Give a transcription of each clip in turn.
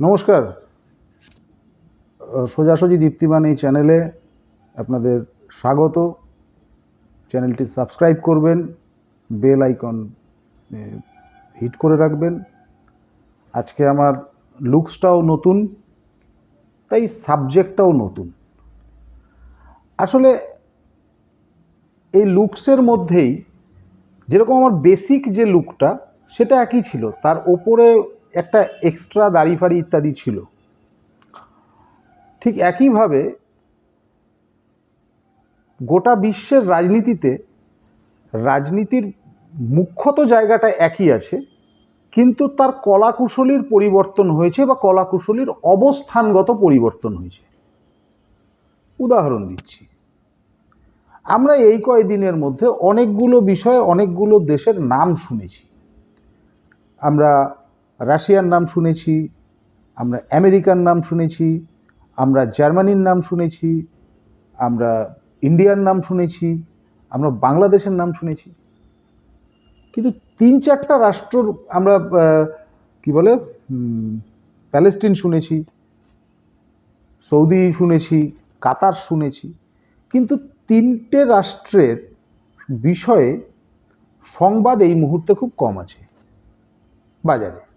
নমস্কার। সোজাসুজি দীপ্তিমান এই চ্যানেলে আপনাদের স্বাগত। চ্যানেলটি সাবস্ক্রাইব করবেন, বেল আইকন হিট করে রাখবেন। আজকে আমার লুকসটাও নতুন, তাই সাবজেক্টটাও নতুন। আসলে এই লুকসের মধ্যেই যেরকম আমার বেসিক যে লুকটা, সেটা একই ছিল। তার ওপরে একটা এক্সট্রা দাড়ি ফাড়ি ইত্যাদি ছিল। ঠিক একইভাবে গোটা বিশ্বের রাজনীতিতে রাজনীতির মুখ্যত জায়গাটা একই আছে, কিন্তু তার কলাকুশলীর পরিবর্তন হয়েছে বা কলাকুশলীর অবস্থানগত পরিবর্তন হয়েছে। উদাহরণ দিচ্ছি। আমরা এই কয়দিনের মধ্যে অনেকগুলো বিষয়ে অনেকগুলো দেশের নাম শুনেছি। আমরা রাশিয়ার নাম শুনেছি, আমরা আমেরিকার নাম শুনেছি, আমরা জার্মানির নাম শুনেছি, আমরা ইন্ডিয়ার নাম শুনেছি, আমরা বাংলাদেশের নাম শুনেছি। কিন্তু তিন চারটা রাষ্ট্রর আমরা কি বলে প্যালেস্টিন শুনেছি, সৌদি শুনেছি, কাতার শুনেছি। কিন্তু তিনটে রাষ্ট্রের বিষয়ে সংবাদ এই মুহূর্তে খুব কম আছে। বাজারে।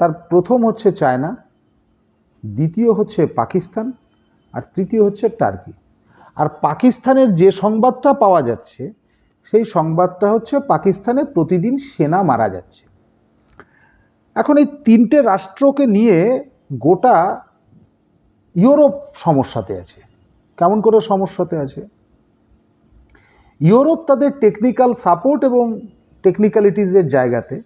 তার প্রথম হচ্ছে চায়না, দ্বিতীয় হচ্ছে পাকিস্তান, আর তৃতীয় হচ্ছে টার্কি। আর পাকিস্তানের যে সংবাদটা পাওয়া যাচ্ছে, সেই সংবাদটা হচ্ছে পাকিস্তানে প্রতিদিন সেনা মারা যাচ্ছে। এখন এই তিনটে রাষ্ট্রকে নিয়ে গোটা ইউরোপ সমস্যাতে আছে। কেমন করে সমস্যাতে আছে? ইউরোপ তাদের টেকনিক্যাল সাপোর্ট এবং টেকনিক্যালিটিসের জায়গাতে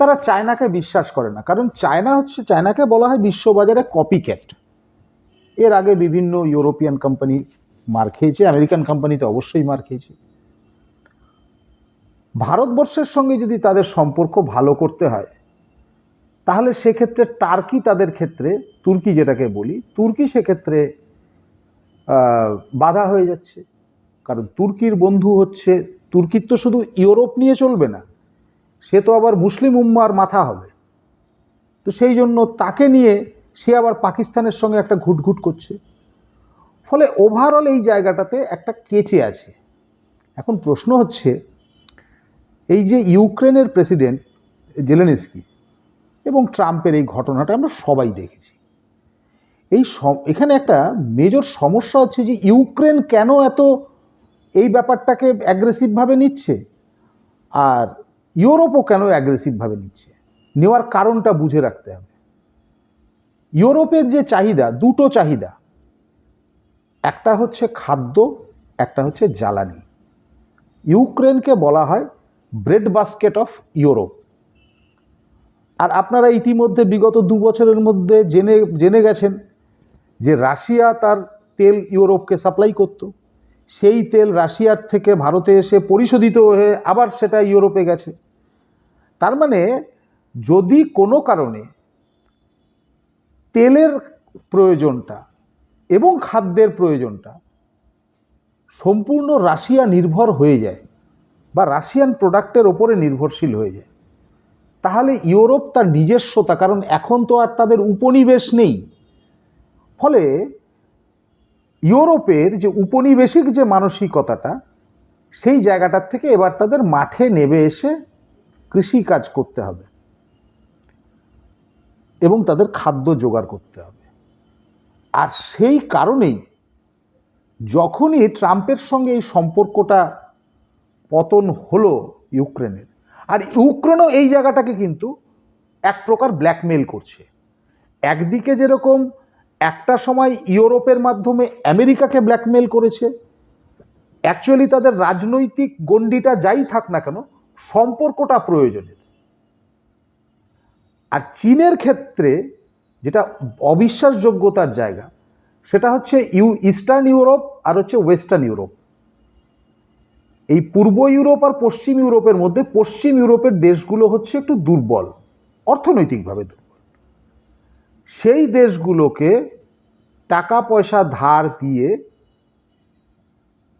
তারা চায়নাকে বিশ্বাস করে না। কারণ চায়না হচ্ছে, চায়নাকে বলা হয় বিশ্ববাজারে কপি ক্যাট এর আগে বিভিন্ন ইউরোপিয়ান কোম্পানি মার খেয়েছে, আমেরিকান কোম্পানিতে অবশ্যই মার খেয়েছে। ভারতবর্ষের সঙ্গে যদি তাদের সম্পর্ক ভালো করতে হয়, তাহলে সেক্ষেত্রে টার্কি তাদের ক্ষেত্রে, তুর্কি যেটাকে বলি, তুর্কি সেক্ষেত্রে বাধা হয়ে যাচ্ছে। কারণ তুর্কির বন্ধু হচ্ছে, তুর্কির তো শুধু ইউরোপ নিয়ে চলবে না সে তো আবার মুসলিম উম্মার মাথা হবে। তো সেই জন্য তাকে নিয়ে সে আবার পাকিস্তানের সঙ্গে একটা ঘুটঘুট করছে। ফলে ওভারঅল এই জায়গাটাতে একটা কেচে আছে। এখন প্রশ্ন হচ্ছে, এই যে ইউক্রেনের প্রেসিডেন্ট জেলেনিস্কি এবং ট্রাম্পের এই ঘটনাটা আমরা সবাই দেখেছি। এই এখানে একটা মেজর সমস্যা হচ্ছে যে ইউক্রেন কেন এত এই ব্যাপারটাকে অ্যাগ্রেসিভভাবে নিচ্ছে? আর ইউরোপও কেন অ্যাগ্রেসিভভাবে নিচ্ছে? নেওয়ার কারণটা বুঝে রাখতে হবে। ইউরোপের যে চাহিদা, দুটো চাহিদা। একটা হচ্ছে খাদ্য, একটা হচ্ছে জ্বালানি। ইউক্রেনকে বলা হয় ব্রেড বাস্কেট অফ ইউরোপ আর আপনারা ইতিমধ্যে বিগত দু বছরের মধ্যে জেনে জেনে গেছেন যে রাশিয়া তার তেল ইউরোপকে সাপ্লাই করত। সেই তেল রাশিয়ার থেকে ভারতে এসে পরিশোধিত হয়ে আবার সেটা ইউরোপে গেছে। তার মানে যদি কোনো কারণে তেলের প্রয়োজনটা এবং খাদ্যের প্রয়োজনটা সম্পূর্ণ রাশিয়া নির্ভর হয়ে যায় বা রাশিয়ান প্রোডাক্টের ওপরে নির্ভরশীল হয়ে যায়, তাহলে ইউরোপ তার নিজস্বতা, কারণ এখন তো আর তাদের উপনিবেশ নেই। ফলে ইউরোপের যে উপনিবেশিক যে মানসিকতাটা, সেই জায়গাটার থেকে এবার তাদের মাঠে নেবে এসে কৃষি কাজ করতে হবে। এবং তাদের খাদ্য জোগাড় করতে হবে। আর সেই কারণেই যখনই ট্রাম্পের সঙ্গে এই সম্পর্কটা পতন হলো ইউক্রেনের, আর ইউক্রেনও এই জায়গাটাকে কিন্তু এক প্রকার ব্ল্যাকমেল করছে। একদিকে যেরকম একটা সময় ইউরোপের মাধ্যমে আমেরিকাকে ব্ল্যাকমেল করেছে, অ্যাকচুয়ালি তাদের রাজনৈতিক গণ্ডিটা যাই থাক না কেন সম্পর্কটা প্রয়োজনের আর চীনের ক্ষেত্রে যেটা অবিশ্বাসযোগ্যতার জায়গা, সেটা হচ্ছে ইউ, ইস্টার্ন ইউরোপ আর হচ্ছে ওয়েস্টার্ন ইউরোপ। এই পূর্ব ইউরোপ আর পশ্চিম ইউরোপের মধ্যে পশ্চিম ইউরোপের দেশগুলো হচ্ছে একটু দুর্বল, অর্থনৈতিকভাবে দুর্বল। সেই দেশগুলোকে টাকা পয়সা ধার দিয়ে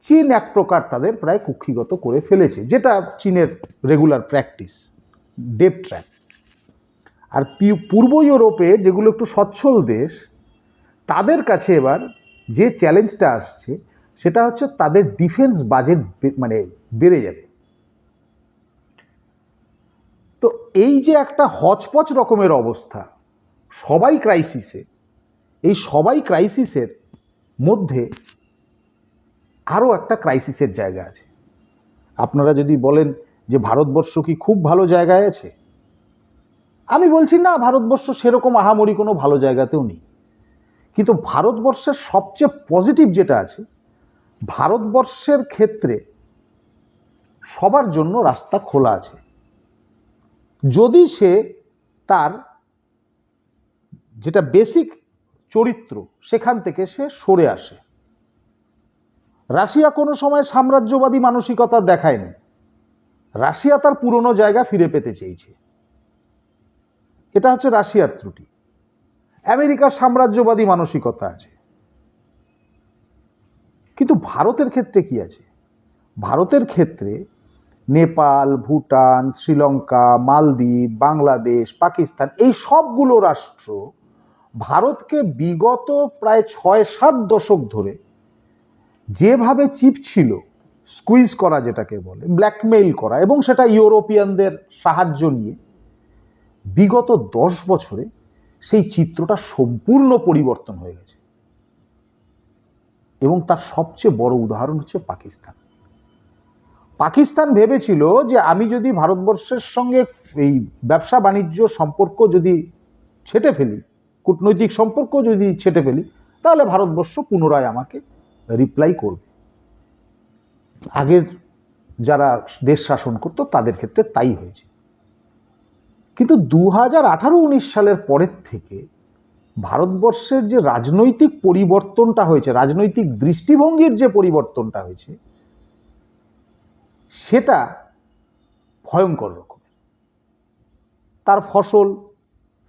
চীন এক প্রকার তাদের প্রায় কুক্ষিগত করে ফেলেছে, যেটা চীনের রেগুলার প্র্যাকটিস ডেপ ট্র্যাপ আর পূর্ব ইউরোপের যেগুলো একটু সচ্ছল দেশ, তাদের কাছে এবার যে চ্যালেঞ্জটা আসছে, সেটা হচ্ছে তাদের ডিফেন্স বাজেট মানে বেড়ে যাবে। তো এই যে একটা হচপচ রকমের অবস্থা, সবাই ক্রাইসিসে এই সবাই ক্রাইসিসের মধ্যে আরও একটা ক্রাইসিসের জায়গা আছে। আপনারা যদি বলেন যে ভারতবর্ষ কি খুব ভালো জায়গায় আছে? আমি বলছি না, ভারতবর্ষ সেরকম আহামরি কোনো ভালো জায়গাতেও নেই। কিন্তু ভারতবর্ষের সবচেয়ে পজিটিভ যেটা আছে, ভারতবর্ষের ক্ষেত্রে সবার জন্য রাস্তা খোলা আছে। যদি সে তার যেটা বেসিক চরিত্র, সেখান থেকে সে সরে আসে। রাশিয়া কোনো সময় সাম্রাজ্যবাদী মানসিকতা দেখায়নি। রাশিয়া তার পুরনো জায়গা ফিরে পেতে চেয়েছে। এটা হচ্ছে রাশিয়ার ত্রুটি। আমেরিকার সাম্রাজ্যবাদী মানসিকতা আছে। কিন্তু ভারতের ক্ষেত্রে কি আছে? ভারতের ক্ষেত্রে নেপাল, ভুটান, শ্রীলঙ্কা, মালদ্বীপ, বাংলাদেশ, পাকিস্তান এই সবগুলো রাষ্ট্র ভারতকে বিগত প্রায় ছয় সাত দশক ধরে যেভাবে চিপ ছিল স্কুইজ করা যেটাকে বলে ব্ল্যাকমেইল করা এবং সেটা ইউরোপিয়ানদের সাহায্য নিয়ে, বিগত দশ বছরে সেই চিত্রটা সম্পূর্ণ পরিবর্তন হয়ে গেছে। এবং তার সবচেয়ে বড় উদাহরণ হচ্ছে পাকিস্তান। পাকিস্তান ভেবেছিল যে আমি যদি ভারতবর্ষের সঙ্গে এই ব্যবসা বাণিজ্য সম্পর্ক যদি ছেটে ফেলি, কূটনৈতিক সম্পর্ক যদি ছেটে ফেলি, তাহলে ভারতবর্ষ পুনরায় আমাকে রিপ্লাই করবে। আগের যারা দেশ শাসন করতো, তাদের ক্ষেত্রে তাই হয়েছে। কিন্তু দু হাজার আঠারো উনিশ সালের পরের থেকে ভারতবর্ষের যে রাজনৈতিক পরিবর্তনটা হয়েছে, রাজনৈতিক দৃষ্টিভঙ্গির যে পরিবর্তনটা হয়েছে, সেটা ভয়ঙ্কর রকমের। তার ফসল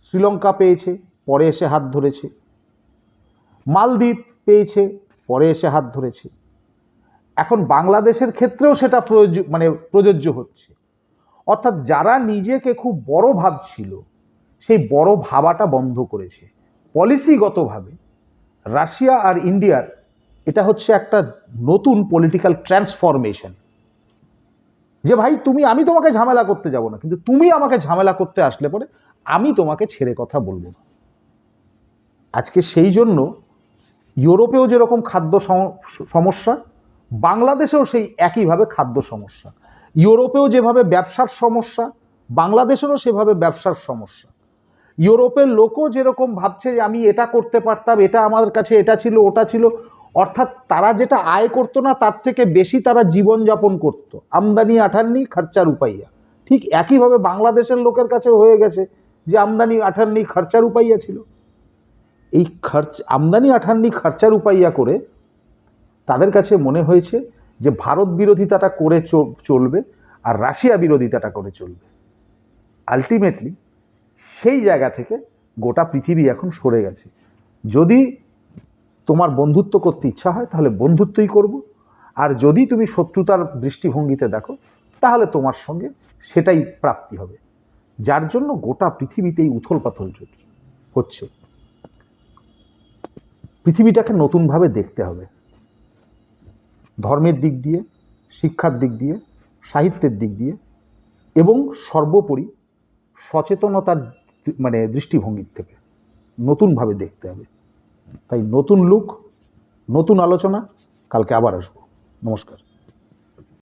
শ্রীলঙ্কা পেয়েছে, পরে এসে হাত ধরেছে। মালদ্বীপ পেয়েছে পরে এসে হাত ধরেছে। এখন বাংলাদেশের ক্ষেত্রেও সেটা প্রয়োজ্য মানে প্রযোজ্য হচ্ছে। অর্থাৎ যারা নিজেকে খুব বড় ভাবছিল সেই বড় ভাবাটা বন্ধ করেছে। পলিসিগতভাবে রাশিয়া আর ইন্ডিয়ার এটা হচ্ছে একটা নতুন পলিটিক্যাল ট্রান্সফরমেশন যে ভাই, তুমি, আমি তোমাকে ঝামেলা করতে যাব না, কিন্তু তুমি আমাকে ঝামেলা করতে আসলে পরে আমি তোমাকে ছেড়ে কথা বলব না। আজকে সেই জন্য ইউরোপেও যেরকম খাদ্য সম- সমস্যা, বাংলাদেশেও সেই একইভাবে খাদ্য সমস্যা। ইউরোপেও যেভাবে ব্যবসার সমস্যা, বাংলাদেশেরও সেভাবে ব্যবসার সমস্যা। ইউরোপের লোকও যেরকম ভাবছে যে আমি এটা করতে পারতাম, এটা আমার কাছে, এটা ছিল, ওটা ছিল, অর্থাৎ তারা যেটা আয় করতো না, তার থেকে বেশি তারা জীবনযাপন করত। আমদানি আঠান্নি, খরচার উপাইয়া। ঠিক একইভাবে বাংলাদেশের লোকের কাছে হয়ে গেছে যে আমদানি আঠান্নি, খরচার উপাইয়া ছিল। এই খরচ, আমদানি আঠান্নি খরচার উপাইয়া করে তাদের কাছে মনে হয়েছে যে ভারত বিরোধিতাটা করে চলবে আর রাশিয়া বিরোধিতাটা করে চলবে। আলটিমেটলি সেই জায়গা থেকে গোটা পৃথিবী এখন সরে গেছে। যদি তোমার বন্ধুত্ব করতে ইচ্ছা হয়, তাহলে বন্ধুত্বই করব। আর যদি তুমি শত্রুতার দৃষ্টিভঙ্গিতে দেখো, তাহলে তোমার সঙ্গে সেটাই প্রাপ্তি হবে। যার জন্য গোটা পৃথিবীতেই উথল পাথল হচ্ছে। পৃথিবীটাকে নতুনভাবে দেখতে হবে। ধর্মের দিক দিয়ে, শিক্ষার দিক দিয়ে, সাহিত্যের দিক দিয়ে এবং সর্বোপরি সচেতনতার মানে দৃষ্টিভঙ্গির থেকে নতুনভাবে দেখতে হবে। তাই নতুন লুক, নতুন আলোচনা, কালকে আবার আসব। নমস্কার।